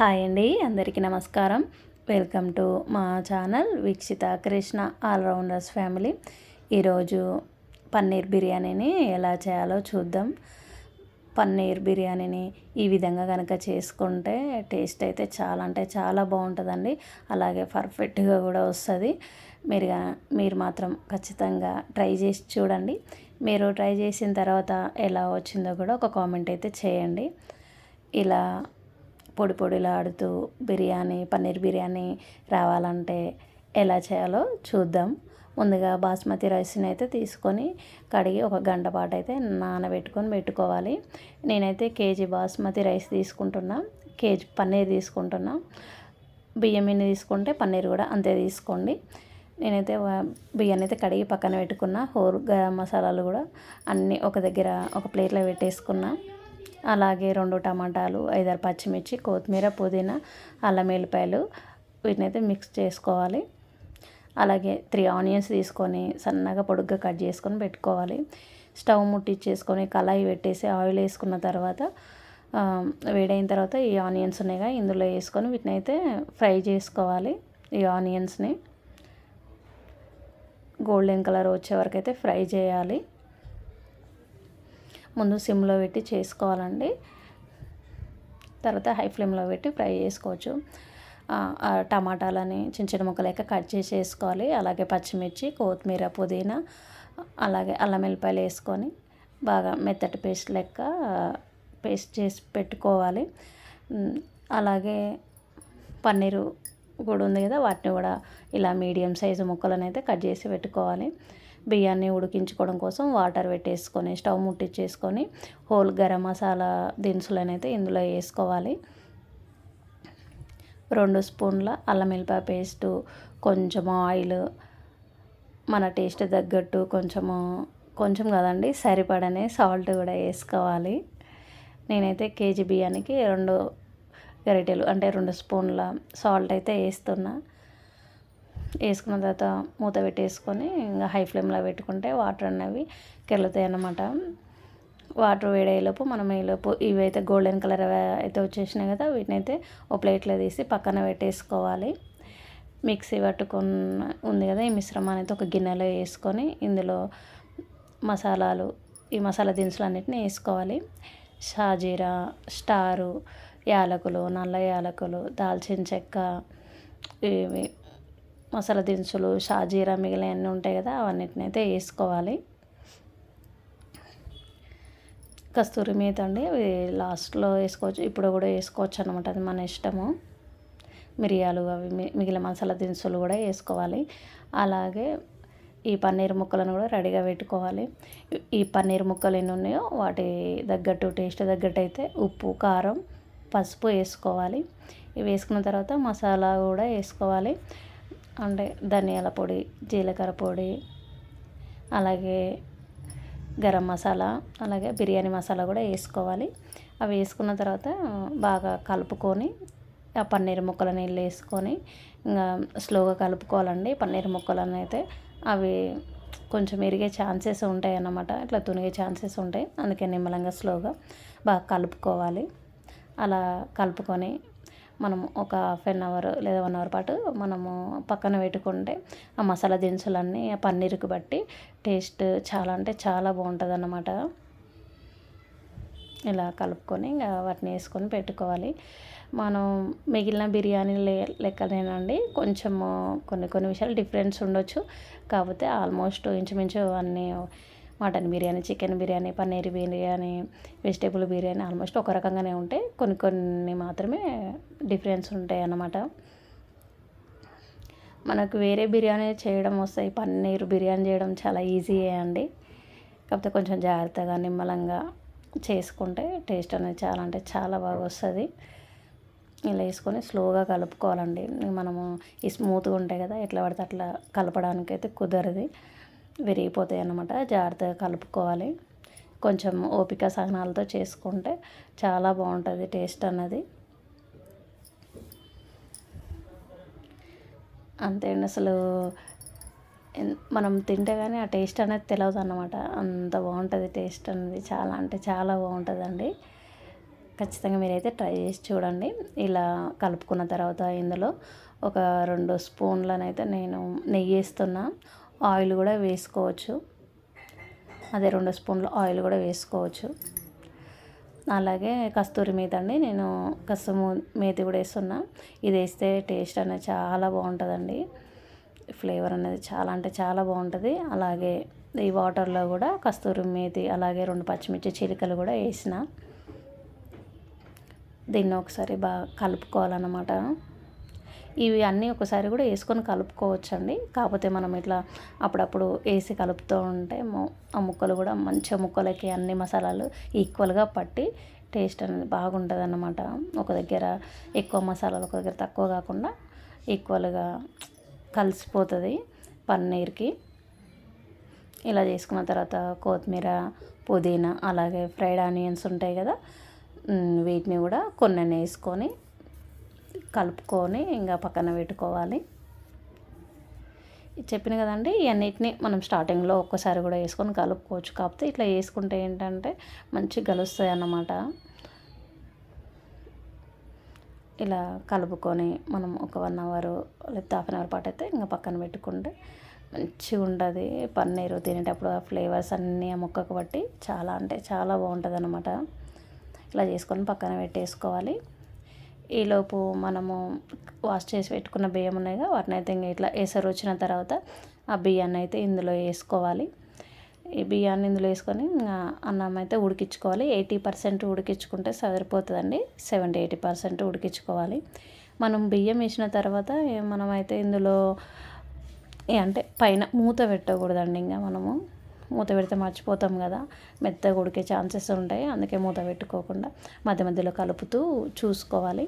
Hi అండి అందరికీ నమస్కారం. వెల్కమ్ టు మా channel Veekshita Krishna all rounders family. ఈరోజు పన్నీర్ బిర్యానీని ఎలా చేయాలో చూద్దాం. పన్నీర్ బిర్యానీని ఈ విధంగా కనుక చేసుకుంటే టేస్ట్ అయితే చాలా అంటే చాలా బాగుంటుందండి. అలాగే పర్ఫెక్ట్గా కూడా వస్తుంది. మీరు మీరు మాత్రం ఖచ్చితంగా ట్రై చేసి చూడండి. మీరు ట్రై చేసిన తర్వాత ఎలా వచ్చిందో కూడా ఒక కామెంట్ అయితే చేయండి. ఇలా పొడి పొడిలాడుతూ బిర్యానీ పన్నీర్ బిర్యానీ రావాలంటే ఎలా చేయాలో చూద్దాం. ముందుగా బాస్మతి రైస్ని అయితే తీసుకొని కడిగి ఒక గంట పాటు అయితే నానబెట్టుకొని పెట్టుకోవాలి. నేనైతే కేజీ బాస్మతి రైస్ తీసుకుంటున్నా. కేజీ పన్నీర్ తీసుకుంటున్నా. బియ్యం ఎన్ని తీసుకుంటే పన్నీర్ కూడా అంతే తీసుకోండి. నేనైతే బియ్యాన్ని అయితే కడిగి పక్కన పెట్టుకున్న. హోర్ గరం మసాలాలు కూడా అన్నీ ఒక దగ్గర ఒక ప్లేట్లో పెట్టేసుకున్నా. అలాగే రెండు టమాటాలు ఐదారు పచ్చిమిర్చి కొత్తిమీర పుదీనా అల్లం వెల్లిపాయలు వీటిని అయితే మిక్స్ చేసుకోవాలి. అలాగే త్రీ ఆనియన్స్ తీసుకొని సన్నగా పొడుగ్గా కట్ చేసుకొని పెట్టుకోవాలి. స్టవ్ ముట్టించేసుకొని కళాయి పెట్టేసి ఆయిల్ వేసుకున్న తర్వాత వేడైన తర్వాత ఈ ఆనియన్స్ ఉన్నాయిగా ఇందులో వేసుకొని వీటిని అయితే ఫ్రై చేసుకోవాలి ఈ ఆనియన్స్ని. గోల్డెన్ కలర్ వచ్చే వరకు అయితే ఫ్రై చేయాలి. ముందు సిమ్లో పెట్టి చేసుకోవాలండి. తర్వాత హై ఫ్లేమ్లో పెట్టి ఫ్రై చేసుకోవచ్చు. టమాటాలని చిన్న చిన్న ముక్కలు లెక్క కట్ చేసి వేసుకోవాలి అలాగే పచ్చిమిర్చి కొత్తిమీర పుదీనా అలాగే అల్లం వెల్లిపాయలు వేసుకొని బాగా మెత్తటి పేస్ట్ లెక్క పేస్ట్ చేసి పెట్టుకోవాలి. అలాగే పన్నీరు కూడా ఉంది కదా వాటిని కూడా ఇలా మీడియం సైజు ముక్కలను అయితే కట్ చేసి పెట్టుకోవాలి. బియ్యాన్ని ఉడికించుకోవడం కోసం వాటర్ పెట్టేసుకొని స్టవ్ ముట్టించేసుకొని హోల్ గరం మసాలా దినుసులను అయితే ఇందులో వేసుకోవాలి. రెండు స్పూన్ల అల్లం వెల్లిపాయ పేస్టు కొంచెం ఆయిల్ మన టేస్ట్ తగ్గట్టు కొంచెము కొంచెం కదండి సరిపడనే సాల్ట్ కూడా వేసుకోవాలి. నేనైతే కేజీ బియ్యానికి రెండు గరిటెలు అంటే రెండు స్పూన్ల సాల్ట్ అయితే వేస్తున్నా. వేసుకున్న తర్వాత మూత పెట్టేసుకొని ఇంకా హై ఫ్లేమ్లో పెట్టుకుంటే వాటర్ అనేవి కెలుతాయి అన్నమాట. వాటర్ వేడేలోపు మనం ఈలోపు ఇవైతే గోల్డెన్ కలర్ అయితే వచ్చేసినాయి కదా వీటిని అయితే ఓ ప్లేట్లో తీసి పక్కన పెట్టేసుకోవాలి. మిక్సీ పట్టుకున్న ఉంది కదా ఈ మిశ్రమాన్ని అయితే ఒక గిన్నెలో వేసుకొని ఇందులో మసాలాలు ఈ మసాలా దినుసులు అన్నిటిని వేసుకోవాలి. షాజీరా స్టారు యాలకులు నల్ల యాలకులు దాల్చిన చెక్క ఇవి మసాలా దినుసులు షాజీరా మిగిలినవన్నీ ఉంటాయి కదా అవన్నిటిని అయితే వేసుకోవాలి. కస్తూరి మీద అండి లాస్ట్లో వేసుకోవచ్చు ఇప్పుడు కూడా వేసుకోవచ్చు అనమాట అది మన ఇష్టము. మిరియాలు అవి మిగిలిన మసాలా దినుసులు కూడా వేసుకోవాలి. అలాగే ఈ పన్నీర్ ముక్కలను కూడా రెడీగా పెట్టుకోవాలి. ఈ పన్నీర్ ముక్కలు ఎన్ని ఉన్నాయో వాటి తగ్గట్టు టేస్ట్ తగ్గట్టు అయితే ఉప్పు కారం పసుపు వేసుకోవాలి. ఇవి వేసుకున్న తర్వాత మసాలా కూడా వేసుకోవాలి. అంటే ధనియాల పొడి జీలకర్ర పొడి అలాగే గరం మసాలా అలాగే బిర్యానీ మసాలా కూడా వేసుకోవాలి. అవి వేసుకున్న తర్వాత బాగా కలుపుకొని ఆ పన్నీర్ ముక్కల నీళ్ళు వేసుకొని ఇంకా స్లోగా కలుపుకోవాలండి. పన్నీర్ ముక్కలను అయితే అవి కొంచెం ఇరిగే ఛాన్సెస్ ఉంటాయి అన్నమాట. ఇట్లా తునిగే ఛాన్సెస్ ఉంటాయి. అందుకే నిమ్మలంగా స్లోగా బాగా కలుపుకోవాలి. అలా కలుపుకొని మనం ఒక హాఫ్ అన్ అవర్ లేదా వన్ అవర్ పాటు మనము పక్కన పెట్టుకుంటే ఆ మసాలా దినుసులన్నీ ఆ పన్నీర్కి బట్టి టేస్ట్ చాలా అంటే చాలా బాగుంటుంది అన్నమాట ఇలా కలుపుకొని ఇంకా వాటిని వేసుకొని పెట్టుకోవాలి. మనం మిగిలిన బిర్యానీ లెక్కనేనండి కొంచెము కొన్ని కొన్ని విషయాలు డిఫరెన్స్ ఉండొచ్చు. కాకపోతే ఆల్మోస్ట్ ఇంచుమించు అన్నీ mutton biryani chicken biryani paneer biryani vegetable biryani almost ఒక రకంగానే ఉంటాయి కొన్ని కొన్ని మాత్రమే డిఫరెన్స్ ఉంటాయి అన్నమాట. మనకు వేరే బిర్యానీ చేయడం వస్తాయి పన్నీర్ బిర్యానీ చేయడం చాలా ఈజీయే అండి. కాకపోతే కొంచెం జాగ్రత్తగా నిమ్మలంగా చేసుకుంటే టేస్ట్ అనేది చాలా అంటే చాలా బాగా వస్తుంది. ఇలా వేసుకొని స్లోగా కలుపుకోవాలండి. మనము ఈ స్మూత్గా ఉంటాయి కదా ఎట్లా పడితే అట్లా కలపడానికి అయితే కుదరదు. విరిగిపోతాయి అన్నమాట. జాగ్రత్తగా కలుపుకోవాలి. కొంచెం ఓపిక సహనాలతో చేసుకుంటే చాలా బాగుంటుంది టేస్ట్ అన్నది. అంతే అసలు. మనం తింటే కానీ ఆ టేస్ట్ అనేది తెలియదు అన్నమాట. అంత బాగుంటుంది టేస్ట్ అనేది చాలా అంటే చాలా బాగుంటుందండి. ఖచ్చితంగా మీరైతే ట్రై చేసి చూడండి. ఇలా కలుపుకున్న తర్వాత ఇందులో ఒక రెండు స్పూన్లనైతే నేను నెయ్యి వేస్తున్నా ఆయిల్ కూడా వేసుకోవచ్చు. అదే రెండు స్పూన్ల ఆయిల్ కూడా వేసుకోవచ్చు. అలాగే కస్తూరి మేతి అండి నేను కస్తూరి మేతి కూడా వేస్తున్నా. ఇది వేస్తే టేస్ట్ అనేది చాలా బాగుంటుందండి. ఫ్లేవర్ అనేది చాలా అంటే చాలా బాగుంటుంది. అలాగే ఈ వాటర్లో కూడా కస్తూరి మేతి అలాగే రెండు పచ్చిమిర్చి చిలికలు కూడా వేసిన. దీన్ని ఒకసారి బాగా కలుపుకోవాలన్నమాట. ఇవి అన్నీ ఒకసారి కూడా వేసుకొని కలుపుకోవచ్చండి. కాకపోతే మనం ఇట్లా అప్పుడప్పుడు వేసి కలుపుతూ ఉంటే ఆ ముక్కలు కూడా మంచిగా ముక్కలకి అన్ని మసాలాలు ఈక్వల్గా పట్టి టేస్ట్ అనేది బాగుంటుంది అన్నమాట ఒక దగ్గర ఎక్కువ మసాలాలు ఒక దగ్గర తక్కువ కాకుండా ఈక్వల్గా కలిసిపోతుంది పన్నీర్కి. ఇలా చేసుకున్న తర్వాత కొత్తిమీర పుదీనా అలాగే ఫ్రైడ్ ఆనియన్స్ ఉంటాయి కదా వీటిని కూడా కొన్ని వేసుకొని కలుపుకొని ఇంకా పక్కన పెట్టుకోవాలి. చెప్పిన కదండి ఇవన్నిటిని మనం స్టార్టింగ్లో ఒక్కసారి కూడా వేసుకొని కలుపుకోవచ్చు. కాకపోతే ఇట్లా వేసుకుంటే ఏంటంటే మంచిగా కలుస్తాయి అన్నమాట. ఇలా కలుపుకొని మనం ఒక వన్ అవర్ లేకపోతే హాఫ్ అన్ అవర్ పాటు అయితే ఇంకా పక్కన పెట్టుకుంటే మంచిగా ఉంటుంది. పన్నీరు తినేటప్పుడు ఆ ఫ్లేవర్స్ అన్నీ ఆ ముక్కకు బట్టి చాలా అంటే చాలా బాగుంటుంది అనమాట ఇలా చేసుకొని పక్కన పెట్టేసుకోవాలి. ఈలోపు మనము వాష్ చేసి పెట్టుకున్న బియ్యం ఉన్నాయిగా వాటిని అయితే ఇంకా ఇట్లా ఎసరు వచ్చిన తర్వాత ఆ బియ్యాన్ని అయితే ఇందులో వేసుకోవాలి. ఈ బియ్యాన్ని ఇందులో వేసుకొని అన్నం అయితే ఉడికించుకోవాలి. ఎయిటీ పర్సెంట్ ఉడికించుకుంటే సరిపోతుందండి. సెవెంటీ ఎయిటీ పర్సెంట్ ఉడికించుకోవాలి. మనం బియ్యం వేసిన తర్వాత మనమైతే ఇందులో అంటే పైన మూత పెట్టకూడదండి ఇంకా మనము. మూత పెడితే మర్చిపోతాం కదా. మెత్తగా ఉడికే ఛాన్సెస్ ఉంటాయి. అందుకే మూత పెట్టుకోకుండా మధ్య మధ్యలో కలుపుతూ చూసుకోవాలి.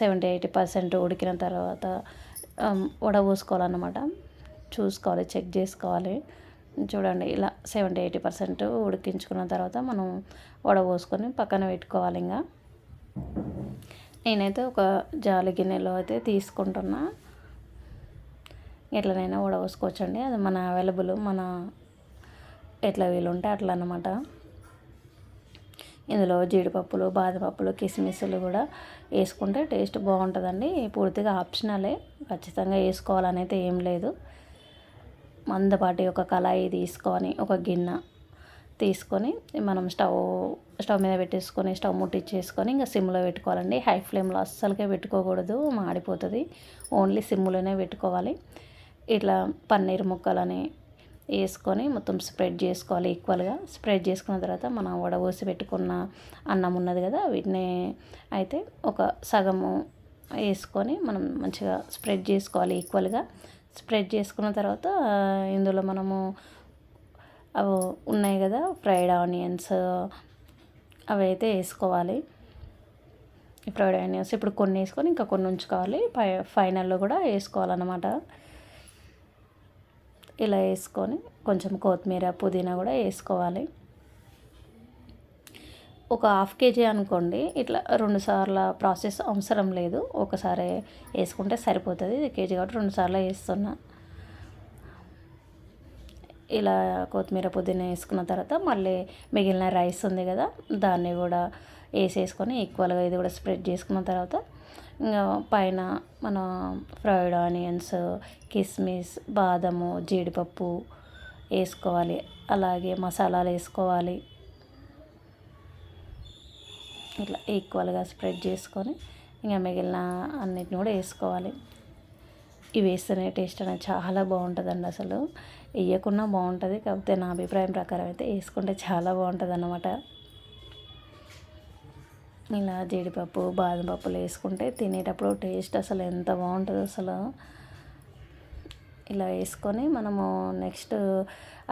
సెవెంటీ ఎయిటీ పర్సెంట్ ఉడికిన తర్వాత వడబోసుకోవాలన్నమాట చూసుకోవాలి చెక్ చేసుకోవాలి. చూడండి ఇలా సెవెంటీ ఎయిటీ పర్సెంట్ ఉడికించుకున్న తర్వాత మనం వడబోసుకొని పక్కన పెట్టుకోవాలి ఇంకా నేనైతే ఒక జాలి గిన్నెలో అయితే తీసుకుంటున్నా. ఎట్లనైనా వడబోసుకోవచ్చండి అది మన అవైలబుల్ మన ఎట్లా వీలుంటే అట్లా అనమాట ఇందులో జీడిపప్పులు బాదపప్పులు కిస్మిస్లు కూడా వేసుకుంటే టేస్ట్ బాగుంటుందండి. పూర్తిగా ఆప్షనలే. ఖచ్చితంగా వేసుకోవాలనైతే ఏం లేదు. మందపాటి ఒక కళాయి తీసుకొని ఒక గిన్నె తీసుకొని మనం స్టవ్ స్టవ్ మీద పెట్టేసుకొని స్టవ్ ముట్టించేసుకొని ఇంకా సిమ్లో పెట్టుకోవాలండి. హై ఫ్లేమ్లో అస్సలకే పెట్టుకోకూడదు. మాడిపోతుంది. ఓన్లీ సిమ్లోనే పెట్టుకోవాలి. ఇట్లా పన్నీర్ ముక్కలని వేసుకొని మొత్తం స్ప్రెడ్ చేసుకోవాలి ఈక్వల్గా. స్ప్రెడ్ చేసుకున్న తర్వాత మనం వడబోసి పెట్టుకున్న అన్నం ఉన్నది కదా వీటిని అయితే ఒక సగము వేసుకొని మనం మంచిగా స్ప్రెడ్ చేసుకోవాలి ఈక్వల్గా. స్ప్రెడ్ చేసుకున్న తర్వాత ఇందులో మనము అవి ఉన్నాయి కదా ఫ్రైడ్ ఆనియన్స్ అవి అయితే వేసుకోవాలి. ఫ్రైడ్ ఆనియన్స్ ఇప్పుడు కొన్ని వేసుకొని ఇంకా కొన్ని ఉంచుకోవాలి. ఫై ఫైనల్లో కూడా వేసుకోవాలన్నమాట. ఇలా వేసుకొని కొంచెం కొత్తిమీర పుదీనా కూడా వేసుకోవాలి. ఒక హాఫ్ కేజీ అనుకోండి ఇట్లా రెండు సార్ల ప్రాసెస్ అవసరం లేదు. ఒకసారి వేసుకుంటే సరిపోతుంది. ఇది కేజీ కాబట్టి రెండు సార్లు వేస్తున్నా. ఇలా కొత్తిమీర పుదీనా వేసుకున్న తర్వాత మళ్ళీ మిగిలిన రైస్ ఉంది కదా దాన్ని కూడా వేసేసుకొని ఈక్వల్గా ఇది కూడా స్ప్రెడ్ చేసుకున్న తర్వాత పైన మన ఫ్రైడ్ ఆనియన్స్ కిస్మిస్ బాదము జీడిపప్పు వేసుకోవాలి. అలాగే మసాలాలు వేసుకోవాలి. ఇట్లా ఈక్వల్గా స్ప్రెడ్ చేసుకొని ఇంకా మిగిలిన అన్నిటిని కూడా వేసుకోవాలి. ఇవి వేస్తేనే టేస్ట్ అనేది చాలా బాగుంటుందండి అసలు. వేయకుండా బాగుంటుంది కాకపోతే నా అభిప్రాయం ప్రకారం అయితే వేసుకుంటే చాలా బాగుంటుంది అన్నమాట ఇలా జీడిపప్పు బాదం పప్పులు వేసుకుంటే తినేటప్పుడు టేస్ట్ అసలు ఎంత బాగుంటుందో అసలు. ఇలా వేసుకొని మనము నెక్స్ట్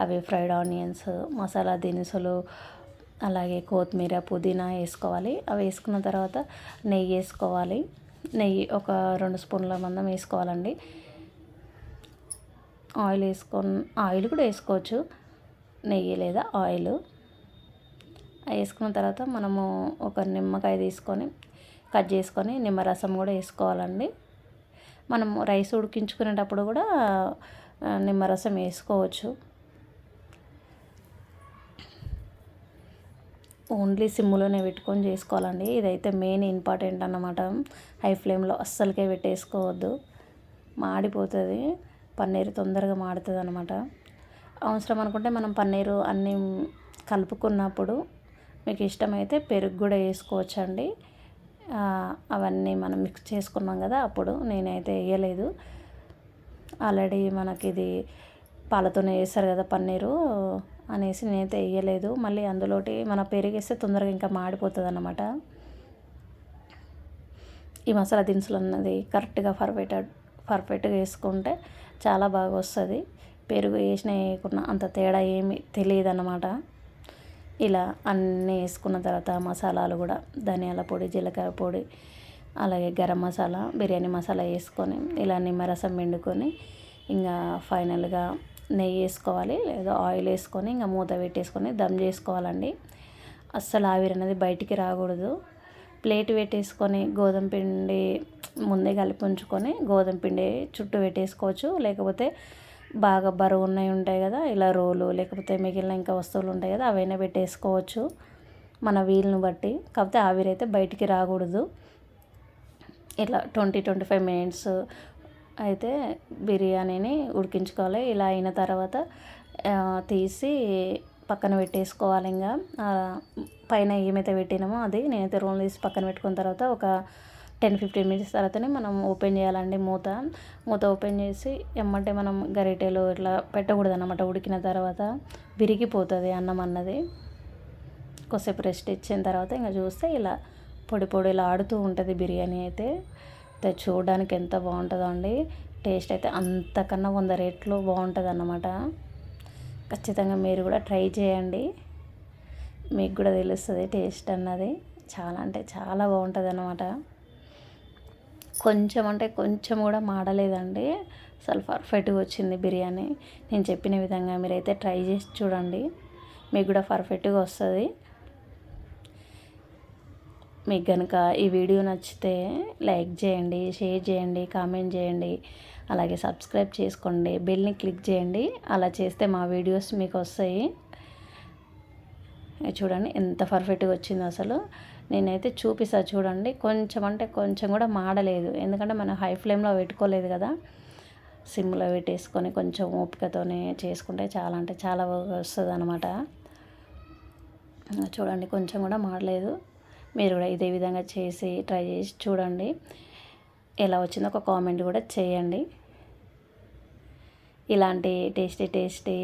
అవి ఫ్రైడ్ ఆనియన్స్ మసాలా దినుసులు అలాగే కొత్తిమీర పుదీనా వేసుకోవాలి. అవి వేసుకున్న తర్వాత నెయ్యి వేసుకోవాలి. నెయ్యి ఒక రెండు స్పూన్ల మందం వేసుకోవాలండి. ఆయిల్ వేసుకొని ఆయిల్ కూడా వేసుకోవచ్చు. నెయ్యి లేదా ఆయిల్. వేసుకున్న తర్వాత మనము ఒక నిమ్మకాయ తీసుకొని కట్ చేసుకొని నిమ్మరసం కూడా వేసుకోవాలండి. మనం రైస్ ఉడికించుకునేటప్పుడు కూడా నిమ్మరసం వేసుకోవచ్చు. ఓన్లీ సిమ్లోనే పెట్టుకొని చేసుకోవాలండి. ఇదైతే మెయిన్ ఇంపార్టెంట్ అన్నమాట. హై ఫ్లేమ్లో అస్సలకే పెట్టేసుకోవద్దు. మాడిపోతుంది. పన్నీర్ తొందరగా మాడుతుంది అనమాట అవసరం అనుకుంటే మనం పన్నీరు అన్నీ కలుపుకున్నప్పుడు మీకు ఇష్టమైతే పెరుగు కూడా వేసుకోవచ్చండి. అవన్నీ మనం మిక్స్ చేసుకున్నాం కదా అప్పుడు నేనైతే వేయలేదు. ఆల్రెడీ మనకి ఇది పాలతోనే వేస్తారు కదా పన్నీరు అనేసి నేనైతే వేయలేదు. మళ్ళీ అందులోటి మన పెరిగేస్తే తొందరగా ఇంకా మాడిపోతుంది అన్నమాట ఈ మసాలా దినుసులు అన్నది కరెక్ట్గా పర్ఫెక్ట్ పర్ఫెక్ట్గా వేసుకుంటే చాలా బాగా వస్తుంది. పెరుగు వేసిన వేయకుండా అంత తేడా ఏమి తెలియదు అన్నమాట ఇలా అన్నీ వేసుకున్న తర్వాత మసాలాలు కూడా ధనియాల పొడి జీలకర్ర పొడి అలాగే గరం మసాలా బిర్యానీ మసాలా వేసుకొని ఇలా నిమ్మరసం పిండుకొని ఇంకా ఫైనల్గా నెయ్యి వేసుకోవాలి లేదా ఆయిల్ వేసుకొని ఇంకా మూత పెట్టేసుకొని దమ్ చేసుకోవాలండి. అస్సలు ఆవిరి అనేది బయటికి రాకూడదు. ప్లేట్ పెట్టేసుకొని గోధుమ పిండి ముందే కలిపి ఉంచుకొని గోధుమ పిండి చుట్టూ పెట్టేసుకోవచ్చు. లేకపోతే బాగా బరువు ఉన్నవి ఉంటాయి కదా ఇలా రోలు లేకపోతే మిగిలిన ఇంకా వస్తువులు ఉంటాయి కదా అవైనా పెట్టేసుకోవచ్చు మన వీలును బట్టి. కాకపోతే ఆవిరైతే బయటికి రాకూడదు. ఇట్లా ట్వంటీ ట్వంటీ ఫైవ్ మినిట్స్ అయితే బిర్యానీని ఉడికించుకోవాలి. ఇలా అయిన తర్వాత తీసి పక్కన పెట్టేసుకోవాలి ఇంకా. పైన ఏమైతే పెట్టినామో అది నేనైతే రోల్ తీసి పక్కన పెట్టుకున్న తర్వాత ఒక టెన్ ఫిఫ్టీన్ మినిట్స్ తర్వాతనే మనం ఓపెన్ చేయాలండి మూత. మూత ఓపెన్ చేసి ఎమ్మంటే మనం గరిటెలు ఇట్లా పెట్టకూడదు అనమాట ఉడికిన తర్వాత విరిగిపోతుంది అన్నం అన్నది. కొద్దిసేపు రెస్ట్ ఇచ్చిన తర్వాత ఇంకా చూస్తే ఇలా పొడి పొడి ఇలా ఆడుతూ ఉంటుంది బిర్యానీ అయితే. చూడడానికి ఎంత బాగుంటుందో అండి. టేస్ట్ అయితే అంతకన్నా వంద రేట్లు బాగుంటుంది అన్నమాట ఖచ్చితంగా మీరు కూడా ట్రై చేయండి. మీకు కూడా తెలుస్తుంది టేస్ట్ అన్నది. చాలా అంటే చాలా బాగుంటుంది అన్నమాట కొంచెం అంటే కొంచెం కూడా మాడలేదండి. అసలు పర్ఫెక్ట్గా వచ్చింది బిర్యానీ. నేను చెప్పిన విధంగా మీరైతే ట్రై చేసి చూడండి. మీకు కూడా పర్ఫెక్ట్గా వస్తుంది. మీకు కనుక ఈ వీడియో నచ్చితే లైక్ చేయండి షేర్ చేయండి కామెంట్ చేయండి. అలాగే సబ్స్క్రైబ్ చేసుకోండి. బెల్ని క్లిక్ చేయండి. అలా చేస్తే మా వీడియోస్ మీకు వస్తాయి. చూడండి ఎంత పర్ఫెక్ట్గా వచ్చిందో అసలు. నేనైతే చూపిస్తా చూడండి. కొంచెం అంటే కొంచెం కూడా మాడలేదు. ఎందుకంటే మనం హై ఫ్లేమ్లో పెట్టుకోలేదు కదా. సిమ్లో పెట్టేసుకొని కొంచెం ఓపికతోనే చేసుకుంటే చాలా అంటే చాలా వస్తుంది అనమాట చూడండి కొంచెం కూడా మాడలేదు. మీరు కూడా ఇదే విధంగా చేసి ట్రై చేసి చూడండి. ఎలా వచ్చిందో ఒక కామెంట్ కూడా చేయండి. ఇలాంటి టేస్టీ టేస్టీ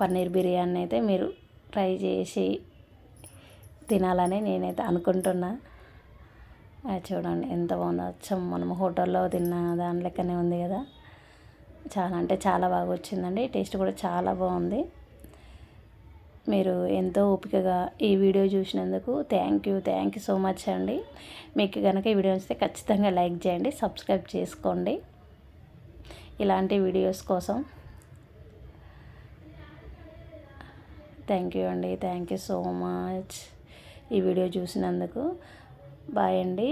పన్నీర్ బిర్యానీ అయితే మీరు ట్రై చేసి తినాలని నేనైతే అనుకుంటున్నా. చూడండి ఎంత బాగుందో. అచ్చం మనం హోటల్లో తిన్న దాని లెక్కనే ఉంది కదా. చాలా అంటే చాలా బాగా వచ్చిందండి. టేస్ట్ కూడా చాలా బాగుంది. మీరు ఎంతో ఓపికగా ఈ వీడియో చూసినందుకు thank you thank you so much అండి. మీకు కనుక ఈ వీడియో వస్తే ఖచ్చితంగా లైక్ చేయండి సబ్స్క్రైబ్ చేసుకోండి. ఇలాంటి వీడియోస్ కోసం థ్యాంక్ యూ అండి. థ్యాంక్ యూ సో మచ్ ఈ వీడియో చూసినందుకు బాయ్ అండి.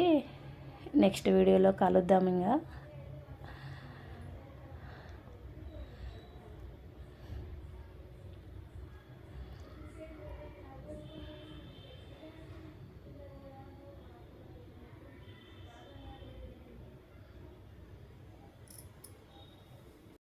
నెక్స్ట్ వీడియోలో కలుద్దాం ఇంకా.